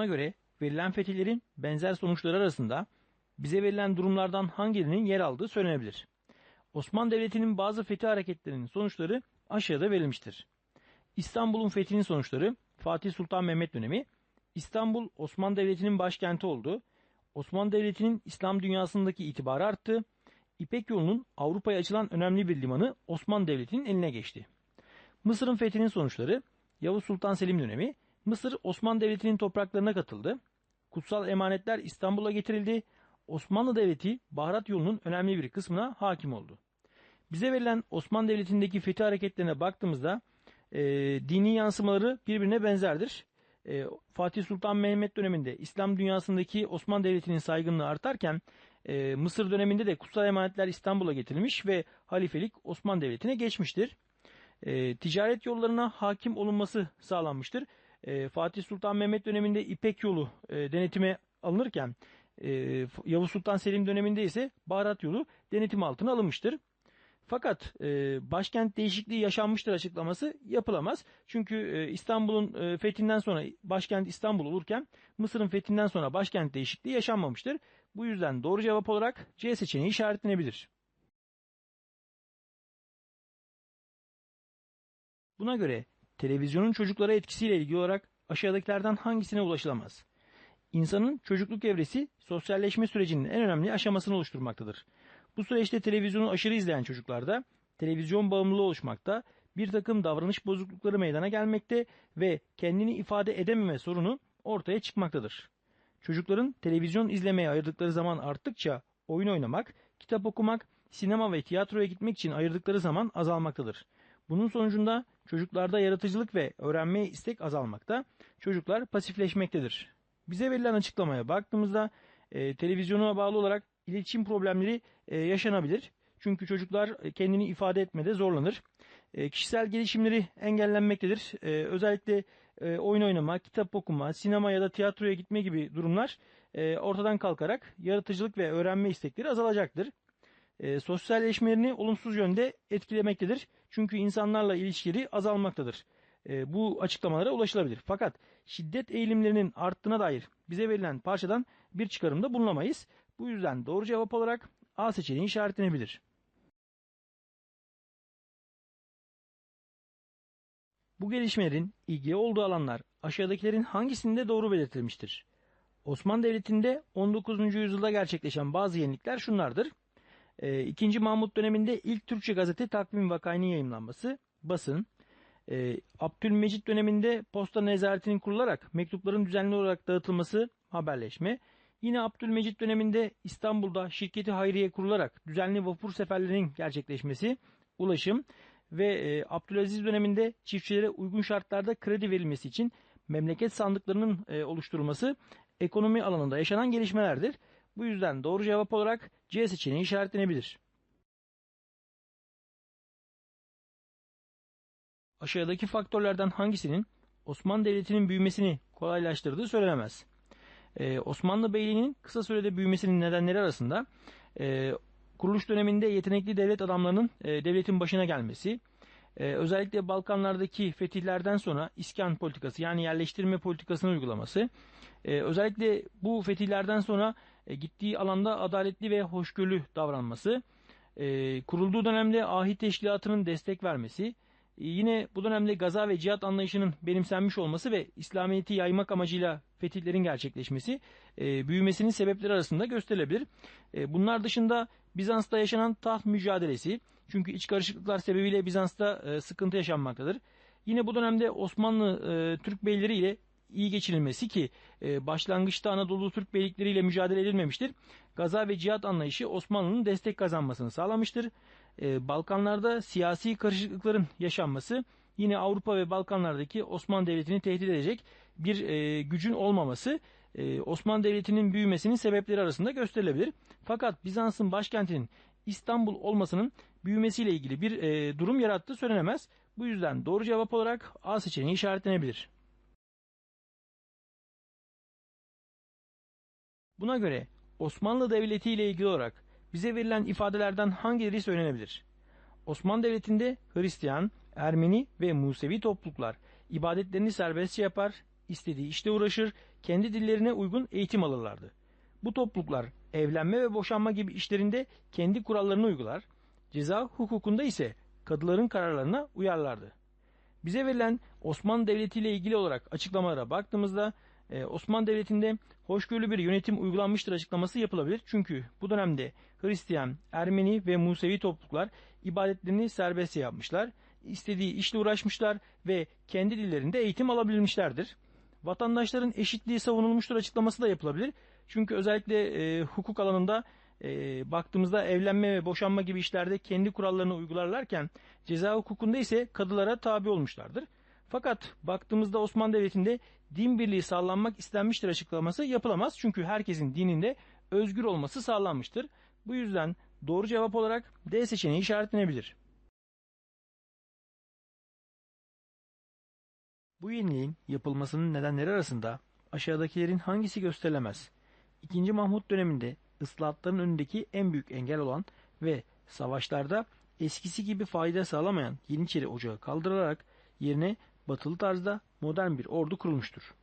Buna göre verilen fetihlerin benzer sonuçları arasında bize verilen durumlardan hangilerinin yer aldığı söylenebilir. Osmanlı Devleti'nin bazı fetih hareketlerinin sonuçları aşağıda verilmiştir. İstanbul'un fethinin sonuçları Fatih Sultan Mehmet dönemi, İstanbul Osmanlı Devleti'nin başkenti oldu, Osmanlı Devleti'nin İslam dünyasındaki itibarı arttı, İpek yolunun Avrupa'ya açılan önemli bir limanı Osmanlı Devleti'nin eline geçti. Mısır'ın fethinin sonuçları Yavuz Sultan Selim dönemi, Mısır Osmanlı Devleti'nin topraklarına katıldı, kutsal emanetler İstanbul'a getirildi, Osmanlı Devleti baharat yolunun önemli bir kısmına hakim oldu. Bize verilen Osmanlı Devleti'ndeki fetih hareketlerine baktığımızda e, dini yansımaları birbirine benzerdir. E, Fatih Sultan Mehmet döneminde İslam dünyasındaki Osmanlı Devleti'nin saygınlığı artarken e, Mısır döneminde de kutsal emanetler İstanbul'a getirilmiş ve halifelik Osmanlı Devleti'ne geçmiştir. E, ticaret yollarına hakim olunması sağlanmıştır. E, Fatih Sultan Mehmet döneminde İpek yolu e, denetime alınırken e, Yavuz Sultan Selim döneminde ise baharat yolu denetim altına alınmıştır. Fakat e, başkent değişikliği yaşanmıştır açıklaması yapılamaz. Çünkü e, İstanbul'un e, fethinden sonra başkent İstanbul olurken Mısır'ın fethinden sonra başkent değişikliği yaşanmamıştır. Bu yüzden doğru cevap olarak C seçeneği işaretlenebilir. Buna göre televizyonun çocuklara etkisiyle ilgili olarak aşağıdakilerden hangisine ulaşılamaz? İnsanın çocukluk evresi sosyalleşme sürecinin en önemli aşamasını oluşturmaktadır. Bu süreçte televizyonu aşırı izleyen çocuklarda televizyon bağımlılığı oluşmakta, bir takım davranış bozuklukları meydana gelmekte ve kendini ifade edememe sorunu ortaya çıkmaktadır. Çocukların televizyon izlemeye ayırdıkları zaman arttıkça oyun oynamak, kitap okumak, sinema ve tiyatroya gitmek için ayırdıkları zaman azalmaktadır. Bunun sonucunda çocuklarda yaratıcılık ve öğrenmeye istek azalmakta, çocuklar pasifleşmektedir. Bize verilen açıklamaya baktığımızda e, televizyona bağlı olarak iletişim problemleri e, yaşanabilir. Çünkü çocuklar e, kendini ifade etmede zorlanır. E, kişisel gelişimleri engellenmektedir. E, özellikle e, oyun oynama, kitap okuma, sinema ya da tiyatroya gitme gibi durumlar e, ortadan kalkarak yaratıcılık ve öğrenme istekleri azalacaktır. E, sosyalleşmelerini olumsuz yönde etkilemektedir. Çünkü insanlarla ilişkileri azalmaktadır. E, bu açıklamalara ulaşılabilir. Fakat şiddet eğilimlerinin arttığına dair bize verilen parçadan bir çıkarımda bulunamayız. Bu yüzden doğru cevap olarak A seçeneği işaretlenebilir. Bu gelişmelerin ilgi olduğu alanlar aşağıdakilerin hangisinde doğru belirtilmiştir? Osmanlı Devleti'nde 19. yüzyılda gerçekleşen bazı yenilikler şunlardır. E, İkinci Mahmut döneminde ilk Türkçe gazete takvim vakayının yayınlanması, basın, e, Abdülmecit döneminde posta nezaretinin kurularak mektupların düzenli olarak dağıtılması, haberleşme, Yine Abdülmecit döneminde İstanbul'da şirketi hayriye kurularak düzenli vapur seferlerinin gerçekleşmesi, ulaşım ve e, Abdülaziz döneminde çiftçilere uygun şartlarda kredi verilmesi için memleket sandıklarının e, oluşturulması ekonomi alanında yaşanan gelişmelerdir. Bu yüzden doğru cevap olarak C seçeneği işaretlenebilir. Aşağıdaki faktörlerden hangisinin Osmanlı Devleti'nin büyümesini kolaylaştırdığı söylenemez. Ee, Osmanlı Beyliği'nin kısa sürede büyümesinin nedenleri arasında e, kuruluş döneminde yetenekli devlet adamlarının e, devletin başına gelmesi, e, özellikle Balkanlardaki fetihlerden sonra iskan politikası yani yerleştirme politikasını uygulaması, e, özellikle bu fetihlerden sonra e, gittiği alanda adaletli ve hoşgörülü davranması, e, kurulduğu dönemde ahit teşkilatının destek vermesi, ee, yine bu dönemde gaza ve cihat anlayışının benimsenmiş olması ve İslamiyet'i yaymak amacıyla fetihlerin gerçekleşmesi e, büyümesinin sebepleri arasında gösterilebilir. E, bunlar dışında Bizans'ta yaşanan taht mücadelesi çünkü iç karışıklıklar sebebiyle Bizans'ta e, sıkıntı yaşanmaktadır. Yine bu dönemde Osmanlı e, Türk beyleri ile iyi geçinilmesi ki e, başlangıçta Anadolu Türk beylikleriyle mücadele edilmemiştir. Gaza ve cihat anlayışı Osmanlı'nın destek kazanmasını sağlamıştır. E, Balkanlarda siyasi karışıklıkların yaşanması yine Avrupa ve Balkanlardaki Osmanlı Devleti'ni tehdit edecek bir e, gücün olmaması e, Osmanlı Devleti'nin büyümesinin sebepleri arasında gösterilebilir. Fakat Bizans'ın başkentinin İstanbul olmasının büyümesiyle ilgili bir e, durum yarattığı söylenemez. Bu yüzden doğru cevap olarak A seçeneği işaretlenebilir. Buna göre Osmanlı Devleti ile ilgili olarak bize verilen ifadelerden hangileri söylenebilir? Osmanlı Devleti'nde Hristiyan, Ermeni ve Musevi topluluklar ibadetlerini serbestçe yapar, istediği işte uğraşır, kendi dillerine uygun eğitim alırlardı. Bu topluluklar evlenme ve boşanma gibi işlerinde kendi kurallarını uygular, ceza hukukunda ise kadıların kararlarına uyarlardı. Bize verilen Osmanlı Devleti ile ilgili olarak açıklamalara baktığımızda e, Osmanlı Devleti'nde hoşgörülü bir yönetim uygulanmıştır açıklaması yapılabilir. Çünkü bu dönemde Hristiyan, Ermeni ve Musevi topluluklar ibadetlerini serbest yapmışlar, istediği işle uğraşmışlar ve kendi dillerinde eğitim alabilmişlerdir. Vatandaşların eşitliği savunulmuştur açıklaması da yapılabilir. Çünkü özellikle e, hukuk alanında e, baktığımızda evlenme ve boşanma gibi işlerde kendi kurallarını uygularlarken ceza hukukunda ise kadılara tabi olmuşlardır. Fakat baktığımızda Osmanlı Devleti'nde din birliği sağlanmak istenmiştir açıklaması yapılamaz. Çünkü herkesin dininde özgür olması sağlanmıştır. Bu yüzden doğru cevap olarak D seçeneği işaretlenebilir. Bu yeniliğin yapılmasının nedenleri arasında aşağıdakilerin hangisi gösterilemez? 2. Mahmut döneminde ıslahatların önündeki en büyük engel olan ve savaşlarda eskisi gibi fayda sağlamayan Yeniçeri Ocağı kaldırılarak yerine batılı tarzda modern bir ordu kurulmuştur.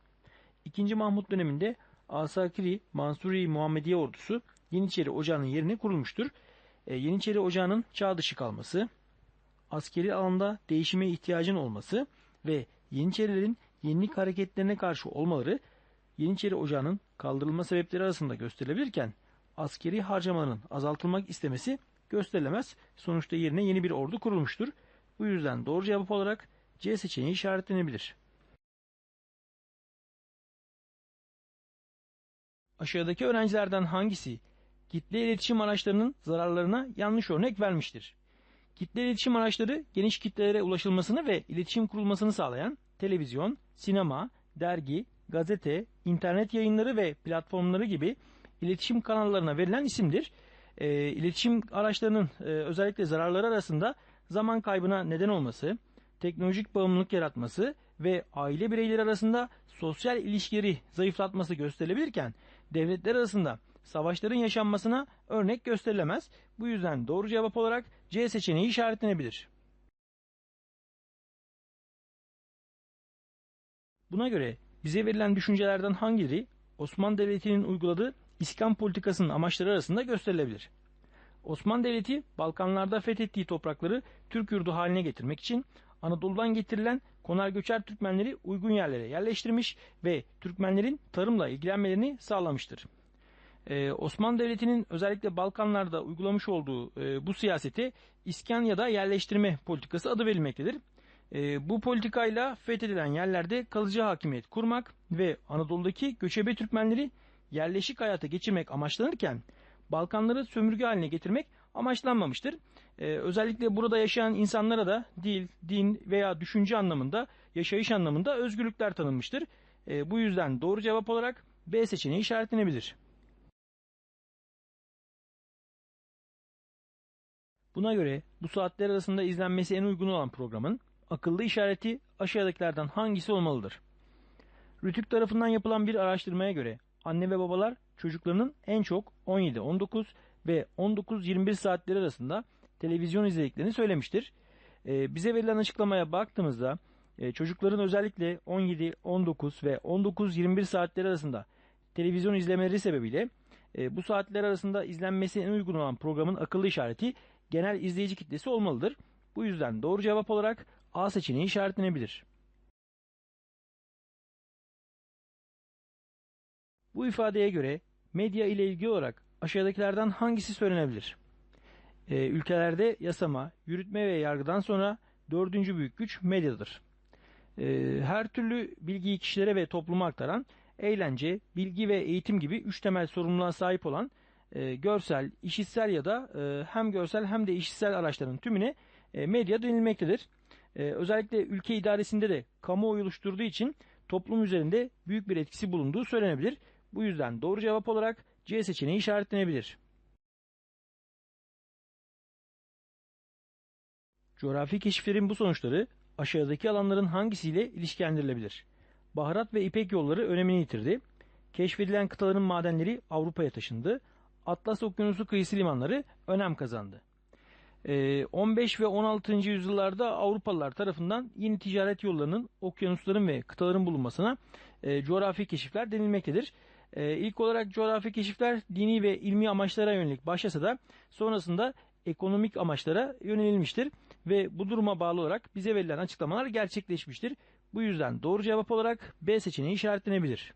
2. Mahmut döneminde Asakiri Mansuri Muhammediye ordusu Yeniçeri Ocağı'nın yerine kurulmuştur. E, Yeniçeri Ocağı'nın çağ dışı kalması, askeri alanda değişime ihtiyacın olması ve Yeniçerilerin yenilik hareketlerine karşı olmaları Yeniçeri Ocağı'nın kaldırılma sebepleri arasında gösterilebilirken askeri harcamanın azaltılmak istemesi gösterilemez. Sonuçta yerine yeni bir ordu kurulmuştur. Bu yüzden doğru cevap olarak C seçeneği işaretlenebilir. Aşağıdaki öğrencilerden hangisi kitle iletişim araçlarının zararlarına yanlış örnek vermiştir? Kitle iletişim araçları geniş kitlelere ulaşılmasını ve iletişim kurulmasını sağlayan televizyon, sinema, dergi, gazete, internet yayınları ve platformları gibi iletişim kanallarına verilen isimdir. E, iletişim araçlarının e, özellikle zararları arasında zaman kaybına neden olması, teknolojik bağımlılık yaratması ve aile bireyleri arasında sosyal ilişkileri zayıflatması gösterilebilirken devletler arasında savaşların yaşanmasına örnek gösterilemez. Bu yüzden doğru cevap olarak C seçeneği işaretlenebilir. Buna göre bize verilen düşüncelerden hangileri Osmanlı Devleti'nin uyguladığı İskan politikasının amaçları arasında gösterilebilir? Osmanlı Devleti Balkanlarda fethettiği toprakları Türk yurdu haline getirmek için Anadolu'dan getirilen konar göçer Türkmenleri uygun yerlere yerleştirmiş ve Türkmenlerin tarımla ilgilenmelerini sağlamıştır. Ee, Osmanlı Devleti'nin özellikle Balkanlarda uygulamış olduğu e, bu siyasete iskan ya da yerleştirme politikası adı verilmektedir. E, bu politikayla fethedilen yerlerde kalıcı hakimiyet kurmak ve Anadolu'daki göçebe Türkmenleri yerleşik hayata geçirmek amaçlanırken Balkanları sömürge haline getirmek amaçlanmamıştır. Ee, özellikle burada yaşayan insanlara da dil, din veya düşünce anlamında, yaşayış anlamında özgürlükler tanınmıştır. Ee, bu yüzden doğru cevap olarak B seçeneği işaretlenebilir. Buna göre bu saatler arasında izlenmesi en uygun olan programın akıllı işareti aşağıdakilerden hangisi olmalıdır? Rütük tarafından yapılan bir araştırmaya göre anne ve babalar çocuklarının en çok 17-19 ve 19-21 saatleri arasında televizyon izlediklerini söylemiştir. Ee, bize verilen açıklamaya baktığımızda e, çocukların özellikle 17, 19 ve 19-21 saatleri arasında televizyon izlemeleri sebebiyle e, bu saatler arasında izlenmesi en uygun olan programın akıllı işareti genel izleyici kitlesi olmalıdır. Bu yüzden doğru cevap olarak A seçeneği işaretlenebilir. Bu ifadeye göre medya ile ilgili olarak aşağıdakilerden hangisi söylenebilir? Ee, ülkelerde yasama, yürütme ve yargıdan sonra dördüncü büyük güç medyadır. Ee, her türlü bilgiyi kişilere ve topluma aktaran, eğlence, bilgi ve eğitim gibi üç temel sorumluluğa sahip olan e, görsel, işitsel ya da e, hem görsel hem de işitsel araçların tümüne e, medya denilmektedir. E, özellikle ülke idaresinde de kamuoyu oluşturduğu için toplum üzerinde büyük bir etkisi bulunduğu söylenebilir. Bu yüzden doğru cevap olarak C seçeneği işaretlenebilir. Coğrafi keşiflerin bu sonuçları aşağıdaki alanların hangisiyle ilişkilendirilebilir? Baharat ve İpek yolları önemini yitirdi. Keşfedilen kıtaların madenleri Avrupa'ya taşındı. Atlas Okyanusu kıyısı limanları önem kazandı. 15 ee, ve 16. yüzyıllarda Avrupalılar tarafından yeni ticaret yollarının, okyanusların ve kıtaların bulunmasına e, coğrafi keşifler denilmektedir. E, ilk olarak coğrafi keşifler dini ve ilmi amaçlara yönelik başlasa da sonrasında ekonomik amaçlara yönelilmiştir ve bu duruma bağlı olarak bize verilen açıklamalar gerçekleşmiştir. Bu yüzden doğru cevap olarak B seçeneği işaretlenebilir.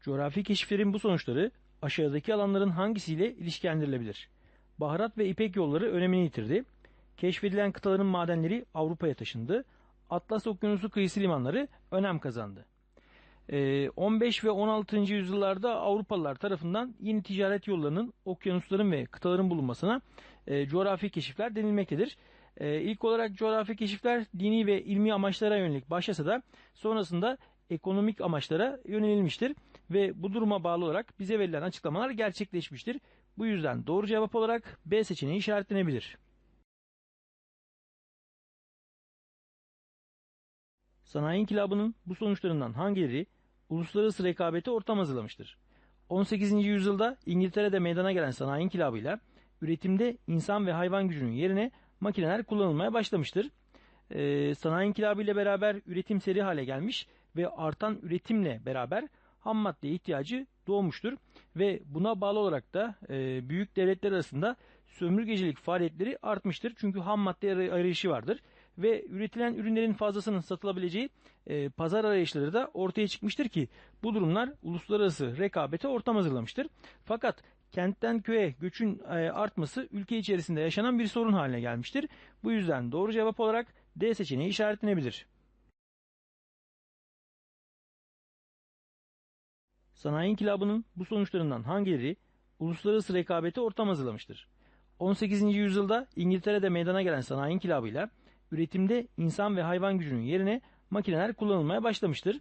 Coğrafi keşiflerin bu sonuçları aşağıdaki alanların hangisiyle ilişkilendirilebilir? Baharat ve İpek yolları önemini yitirdi. Keşfedilen kıtaların madenleri Avrupa'ya taşındı. Atlas Okyanusu kıyısı limanları önem kazandı. 15 ve 16. yüzyıllarda Avrupalılar tarafından yeni ticaret yollarının, okyanusların ve kıtaların bulunmasına e, coğrafi keşifler denilmektedir. E, ilk olarak coğrafi keşifler dini ve ilmi amaçlara yönelik başlasa da sonrasında ekonomik amaçlara yönelilmiştir ve bu duruma bağlı olarak bize verilen açıklamalar gerçekleşmiştir. Bu yüzden doğru cevap olarak B seçeneği işaretlenebilir. Sanayi inkılabının bu sonuçlarından hangileri uluslararası rekabete ortam hazırlamıştır? 18. yüzyılda İngiltere'de meydana gelen sanayi inkılabıyla üretimde insan ve hayvan gücünün yerine makineler kullanılmaya başlamıştır. Ee, sanayi inkılabı beraber üretim seri hale gelmiş ve artan üretimle beraber ham maddeye ihtiyacı doğmuştur ve buna bağlı olarak da e, büyük devletler arasında sömürgecilik faaliyetleri artmıştır. Çünkü ham madde arayışı vardır ve üretilen ürünlerin fazlasının satılabileceği e, pazar arayışları da ortaya çıkmıştır ki bu durumlar uluslararası rekabete ortam hazırlamıştır. Fakat kentten köye göçün e, artması ülke içerisinde yaşanan bir sorun haline gelmiştir. Bu yüzden doğru cevap olarak D seçeneği işaretlenebilir. Sanayi inkılabının bu sonuçlarından hangileri uluslararası rekabete ortam hazırlamıştır? 18. yüzyılda İngiltere'de meydana gelen sanayi inkılabıyla üretimde insan ve hayvan gücünün yerine makineler kullanılmaya başlamıştır.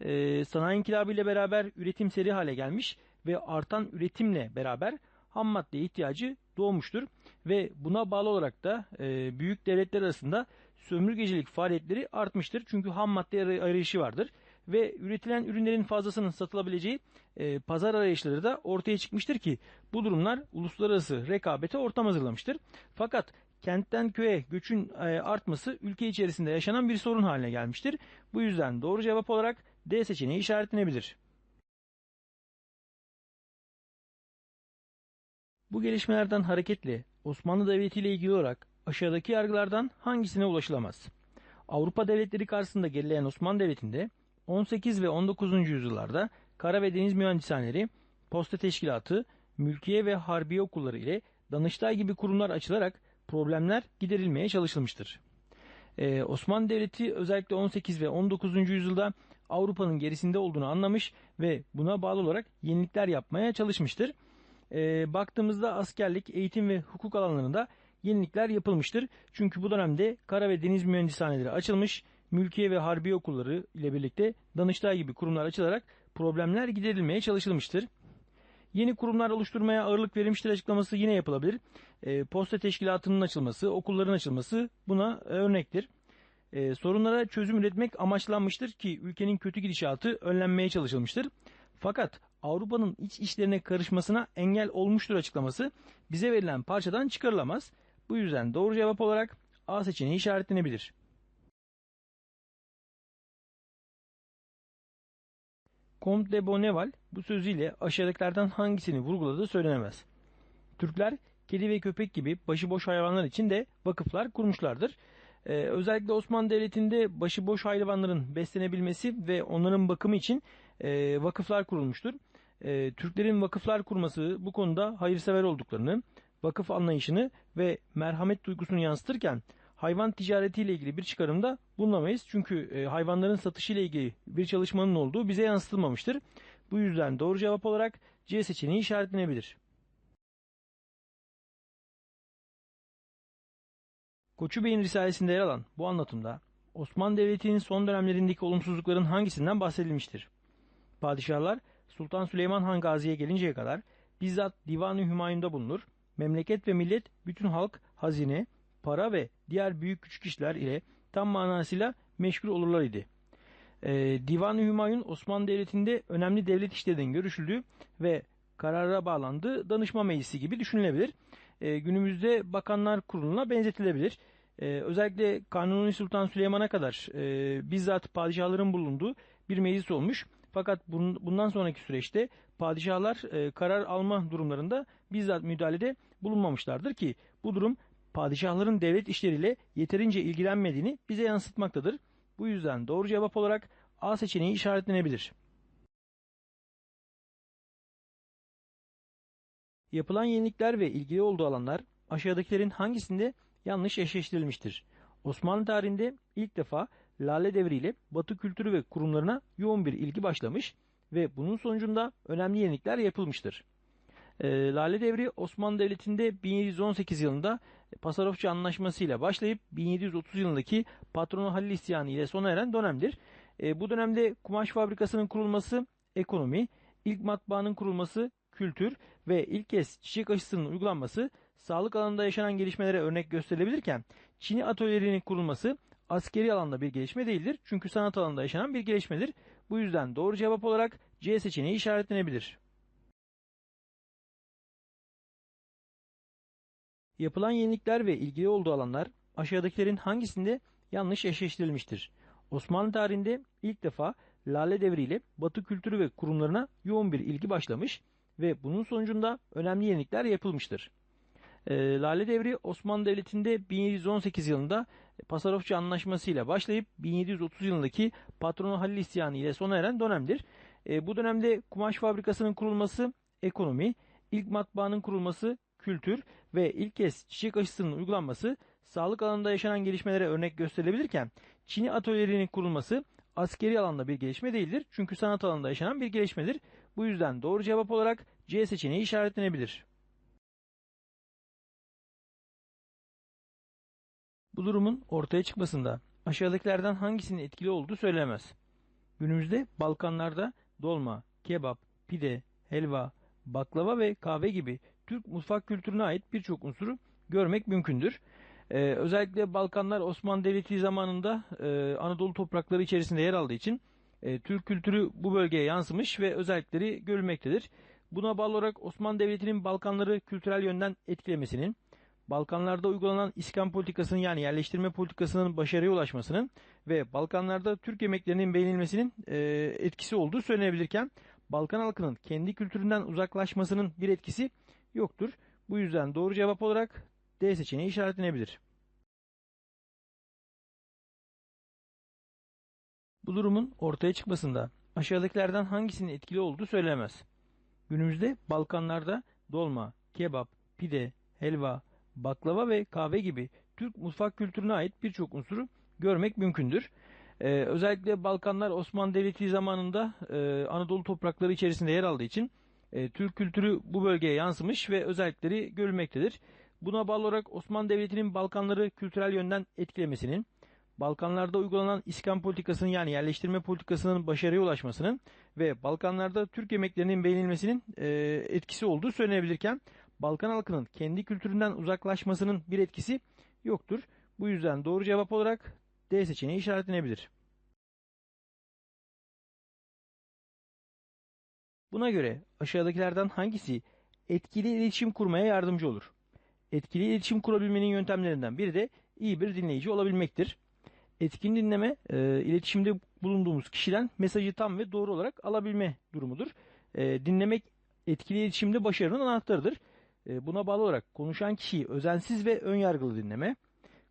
Ee, sanayi inkılabı ile beraber üretim seri hale gelmiş ve artan üretimle beraber ham maddeye ihtiyacı doğmuştur ve buna bağlı olarak da e, büyük devletler arasında sömürgecilik faaliyetleri artmıştır. Çünkü ham madde arayışı vardır ve üretilen ürünlerin fazlasının satılabileceği e, pazar arayışları da ortaya çıkmıştır ki bu durumlar uluslararası rekabete ortam hazırlamıştır. Fakat kentten köye göçün e, artması ülke içerisinde yaşanan bir sorun haline gelmiştir. Bu yüzden doğru cevap olarak D seçeneği işaretlenebilir. Bu gelişmelerden hareketle Osmanlı Devleti ile ilgili olarak aşağıdaki yargılardan hangisine ulaşılamaz? Avrupa devletleri karşısında gerileyen Osmanlı Devleti'nde 18 ve 19. yüzyıllarda kara ve deniz mühendishaneleri, posta teşkilatı, mülkiye ve harbiye okulları ile Danıştay gibi kurumlar açılarak problemler giderilmeye çalışılmıştır. Ee, Osmanlı Devleti özellikle 18 ve 19. yüzyılda Avrupa'nın gerisinde olduğunu anlamış ve buna bağlı olarak yenilikler yapmaya çalışmıştır. Ee, baktığımızda askerlik, eğitim ve hukuk alanlarında yenilikler yapılmıştır. Çünkü bu dönemde kara ve deniz mühendishaneleri açılmış, mülkiye ve harbi okulları ile birlikte Danıştay gibi kurumlar açılarak problemler giderilmeye çalışılmıştır. Yeni kurumlar oluşturmaya ağırlık verilmiştir açıklaması yine yapılabilir. E, posta teşkilatının açılması, okulların açılması buna örnektir. E, sorunlara çözüm üretmek amaçlanmıştır ki ülkenin kötü gidişatı önlenmeye çalışılmıştır. Fakat Avrupa'nın iç işlerine karışmasına engel olmuştur açıklaması bize verilen parçadan çıkarılamaz. Bu yüzden doğru cevap olarak A seçeneği işaretlenebilir. Comte de Bonneval bu sözüyle aşağıdakilerden hangisini vurguladığı söylenemez. Türkler kedi ve köpek gibi başıboş hayvanlar için de vakıflar kurmuşlardır. Ee, özellikle Osmanlı Devleti'nde başıboş hayvanların beslenebilmesi ve onların bakımı için e, vakıflar kurulmuştur. E, Türklerin vakıflar kurması bu konuda hayırsever olduklarını, vakıf anlayışını ve merhamet duygusunu yansıtırken hayvan ticaretiyle ilgili bir çıkarımda bulunamayız. Çünkü e, hayvanların satışı ile ilgili bir çalışmanın olduğu bize yansıtılmamıştır. Bu yüzden doğru cevap olarak C seçeneği işaretlenebilir. Koçu Bey'in Risalesi'nde yer alan bu anlatımda Osmanlı Devleti'nin son dönemlerindeki olumsuzlukların hangisinden bahsedilmiştir? Padişahlar Sultan Süleyman Han Gazi'ye gelinceye kadar bizzat Divan-ı Hümayun'da bulunur, memleket ve millet, bütün halk, hazine, para ve diğer büyük küçük işler ile tam manasıyla meşgul olurlar idi. Ee, Divan-ı Hümayun Osmanlı Devleti'nde önemli devlet işlerinin görüşüldüğü ve karara bağlandığı danışma meclisi gibi düşünülebilir. Ee, günümüzde bakanlar kuruluna benzetilebilir. e, özellikle Kanuni Sultan Süleyman'a kadar e, bizzat padişahların bulunduğu bir meclis olmuş. Fakat bun, bundan sonraki süreçte padişahlar e, karar alma durumlarında bizzat müdahalede bulunmamışlardır ki bu durum padişahların devlet işleriyle yeterince ilgilenmediğini bize yansıtmaktadır. Bu yüzden doğru cevap olarak A seçeneği işaretlenebilir. Yapılan yenilikler ve ilgili olduğu alanlar aşağıdakilerin hangisinde yanlış eşleştirilmiştir? Osmanlı tarihinde ilk defa Lale Devri ile Batı kültürü ve kurumlarına yoğun bir ilgi başlamış ve bunun sonucunda önemli yenilikler yapılmıştır. E, Lale Devri Osmanlı Devleti'nde 1718 yılında Pasarofçu Anlaşması ile başlayıp 1730 yılındaki Patronu Halil İsyanı ile sona eren dönemdir. E, bu dönemde kumaş fabrikasının kurulması ekonomi, ilk matbaanın kurulması kültür ve ilk kez çiçek aşısının uygulanması sağlık alanında yaşanan gelişmelere örnek gösterilebilirken Çin'i atölyelerinin kurulması askeri alanda bir gelişme değildir. Çünkü sanat alanında yaşanan bir gelişmedir. Bu yüzden doğru cevap olarak C seçeneği işaretlenebilir. Yapılan yenilikler ve ilgili olduğu alanlar aşağıdakilerin hangisinde yanlış eşleştirilmiştir? Osmanlı tarihinde ilk defa Lale Devri ile Batı kültürü ve kurumlarına yoğun bir ilgi başlamış ve bunun sonucunda önemli yenilikler yapılmıştır. E, Lale Devri Osmanlı Devleti'nde 1718 yılında Pasarofçu Anlaşması ile başlayıp 1730 yılındaki Patronu Halil İsyanı ile sona eren dönemdir. E, bu dönemde kumaş fabrikasının kurulması ekonomi, ilk matbaanın kurulması kültür ve ilk kez çiçek aşısının uygulanması sağlık alanında yaşanan gelişmelere örnek gösterilebilirken Çin'i atölyelerinin kurulması askeri alanda bir gelişme değildir. Çünkü sanat alanında yaşanan bir gelişmedir. Bu yüzden doğru cevap olarak C seçeneği işaretlenebilir. Bu durumun ortaya çıkmasında aşağıdakilerden hangisinin etkili olduğu söylenemez. Günümüzde Balkanlarda dolma, kebap, pide, helva, baklava ve kahve gibi Türk mutfak kültürüne ait birçok unsuru görmek mümkündür. Ee, özellikle Balkanlar Osmanlı Devleti zamanında e, Anadolu toprakları içerisinde yer aldığı için e, Türk kültürü bu bölgeye yansımış ve özellikleri görülmektedir. Buna bağlı olarak Osmanlı Devleti'nin Balkanları kültürel yönden etkilemesinin, Balkanlarda uygulanan iskan politikasının yani yerleştirme politikasının başarıya ulaşmasının ve Balkanlarda Türk yemeklerinin beğenilmesinin e, etkisi olduğu söylenebilirken Balkan halkının kendi kültüründen uzaklaşmasının bir etkisi yoktur. Bu yüzden doğru cevap olarak D seçeneği işaretlenebilir. Bu durumun ortaya çıkmasında aşağıdakilerden hangisinin etkili olduğu söylenemez. Günümüzde Balkanlarda dolma, kebap, pide, helva, baklava ve kahve gibi Türk mutfak kültürüne ait birçok unsuru görmek mümkündür. Ee, özellikle Balkanlar Osmanlı Devleti zamanında e, Anadolu toprakları içerisinde yer aldığı için e, Türk kültürü bu bölgeye yansımış ve özellikleri görülmektedir. Buna bağlı olarak Osmanlı Devleti'nin Balkanları kültürel yönden etkilemesinin, Balkanlarda uygulanan iskan politikasının yani yerleştirme politikasının başarıya ulaşmasının ve Balkanlarda Türk yemeklerinin beğenilmesinin e, etkisi olduğu söylenebilirken Balkan halkının kendi kültüründen uzaklaşmasının bir etkisi yoktur. Bu yüzden doğru cevap olarak D seçeneği işaretlenebilir. Buna göre aşağıdakilerden hangisi etkili iletişim kurmaya yardımcı olur? Etkili iletişim kurabilmenin yöntemlerinden biri de iyi bir dinleyici olabilmektir. Etkin dinleme, e, iletişimde bulunduğumuz kişiden mesajı tam ve doğru olarak alabilme durumudur. E, dinlemek etkili iletişimde başarının anahtarıdır. E, buna bağlı olarak konuşan kişiyi özensiz ve önyargılı dinleme,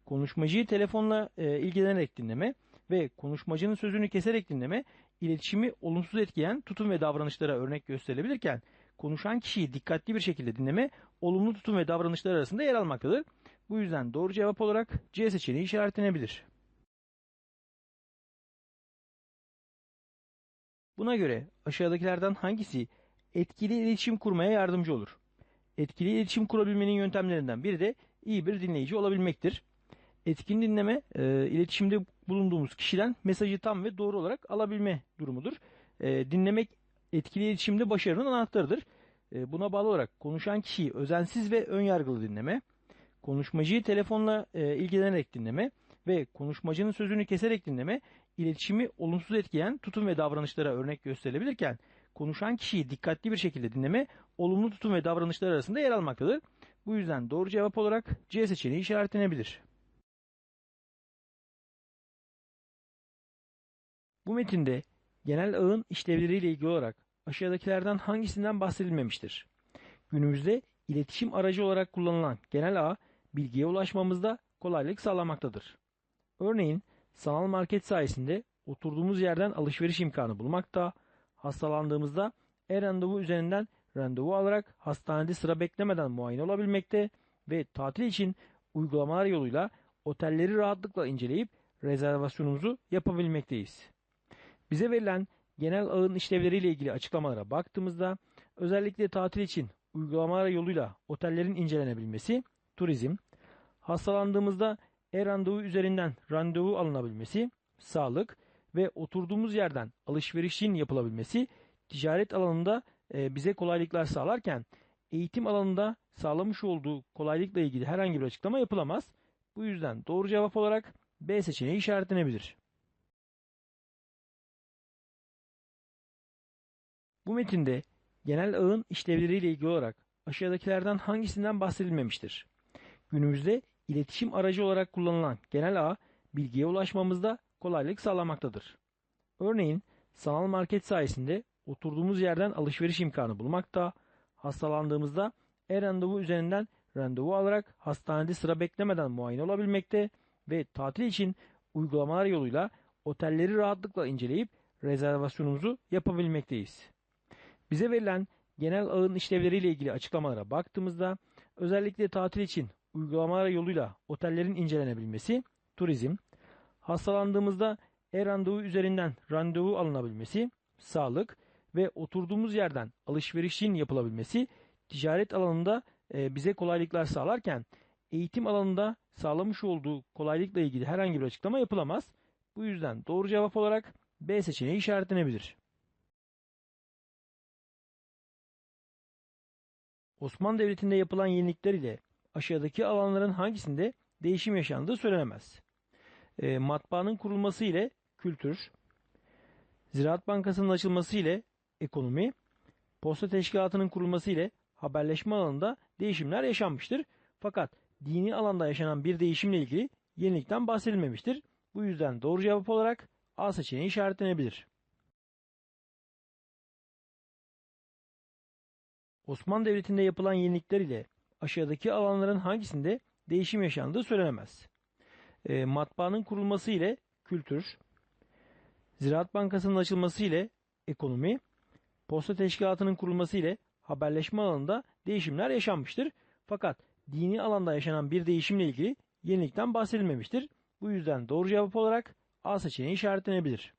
konuşmacıyı telefonla e, ilgilenerek dinleme ve konuşmacının sözünü keserek dinleme iletişimi olumsuz etkileyen tutum ve davranışlara örnek gösterilebilirken konuşan kişiyi dikkatli bir şekilde dinleme olumlu tutum ve davranışlar arasında yer almaktadır. Bu yüzden doğru cevap olarak C seçeneği işaretlenebilir. Buna göre aşağıdakilerden hangisi etkili iletişim kurmaya yardımcı olur? Etkili iletişim kurabilmenin yöntemlerinden biri de iyi bir dinleyici olabilmektir. Etkin dinleme, e, iletişimde bulunduğumuz kişiden mesajı tam ve doğru olarak alabilme durumudur. E, dinlemek etkili iletişimde başarının anahtarıdır. E, buna bağlı olarak konuşan kişiyi özensiz ve önyargılı dinleme, konuşmacıyı telefonla e, ilgilenerek dinleme ve konuşmacının sözünü keserek dinleme iletişimi olumsuz etkileyen tutum ve davranışlara örnek gösterilebilirken konuşan kişiyi dikkatli bir şekilde dinleme olumlu tutum ve davranışlar arasında yer almaktadır. Bu yüzden doğru cevap olarak C seçeneği işaretlenebilir. Bu metinde genel ağın işlevleriyle ilgili olarak aşağıdakilerden hangisinden bahsedilmemiştir? Günümüzde iletişim aracı olarak kullanılan genel ağ bilgiye ulaşmamızda kolaylık sağlamaktadır. Örneğin sanal market sayesinde oturduğumuz yerden alışveriş imkanı bulmakta, hastalandığımızda e-randevu üzerinden randevu alarak hastanede sıra beklemeden muayene olabilmekte ve tatil için uygulamalar yoluyla otelleri rahatlıkla inceleyip rezervasyonumuzu yapabilmekteyiz. Bize verilen genel ağın işlevleriyle ilgili açıklamalara baktığımızda özellikle tatil için uygulamalar yoluyla otellerin incelenebilmesi, turizm, hastalandığımızda e-randevu üzerinden randevu alınabilmesi, sağlık ve oturduğumuz yerden alışverişin yapılabilmesi ticaret alanında e, bize kolaylıklar sağlarken eğitim alanında sağlamış olduğu kolaylıkla ilgili herhangi bir açıklama yapılamaz. Bu yüzden doğru cevap olarak B seçeneği işaretlenebilir. Bu metinde genel ağın işlevleriyle ilgili olarak aşağıdakilerden hangisinden bahsedilmemiştir? Günümüzde iletişim aracı olarak kullanılan genel ağ bilgiye ulaşmamızda kolaylık sağlamaktadır. Örneğin sanal market sayesinde oturduğumuz yerden alışveriş imkanı bulmakta, hastalandığımızda e-randevu üzerinden randevu alarak hastanede sıra beklemeden muayene olabilmekte ve tatil için uygulamalar yoluyla otelleri rahatlıkla inceleyip rezervasyonumuzu yapabilmekteyiz. Bize verilen genel ağın işlevleriyle ilgili açıklamalara baktığımızda özellikle tatil için uygulamalar yoluyla otellerin incelenebilmesi, turizm, hastalandığımızda e-randevu üzerinden randevu alınabilmesi, sağlık ve oturduğumuz yerden alışverişin yapılabilmesi ticaret alanında e, bize kolaylıklar sağlarken eğitim alanında sağlamış olduğu kolaylıkla ilgili herhangi bir açıklama yapılamaz. Bu yüzden doğru cevap olarak B seçeneği işaretlenebilir. Osmanlı Devleti'nde yapılan yenilikler ile aşağıdaki alanların hangisinde değişim yaşandığı söylenemez. E, matbaanın kurulması ile kültür, Ziraat Bankası'nın açılması ile ekonomi, posta teşkilatının kurulması ile haberleşme alanında değişimler yaşanmıştır. Fakat dini alanda yaşanan bir değişimle ilgili yenilikten bahsedilmemiştir. Bu yüzden doğru cevap olarak A seçeneği işaretlenebilir. Osmanlı Devleti'nde yapılan yenilikler ile aşağıdaki alanların hangisinde değişim yaşandığı söylenemez. E, matbaanın kurulması ile kültür, Ziraat Bankası'nın açılması ile ekonomi, posta teşkilatının kurulması ile haberleşme alanında değişimler yaşanmıştır. Fakat dini alanda yaşanan bir değişimle ilgili yenilikten bahsedilmemiştir. Bu yüzden doğru cevap olarak A seçeneği işaretlenebilir.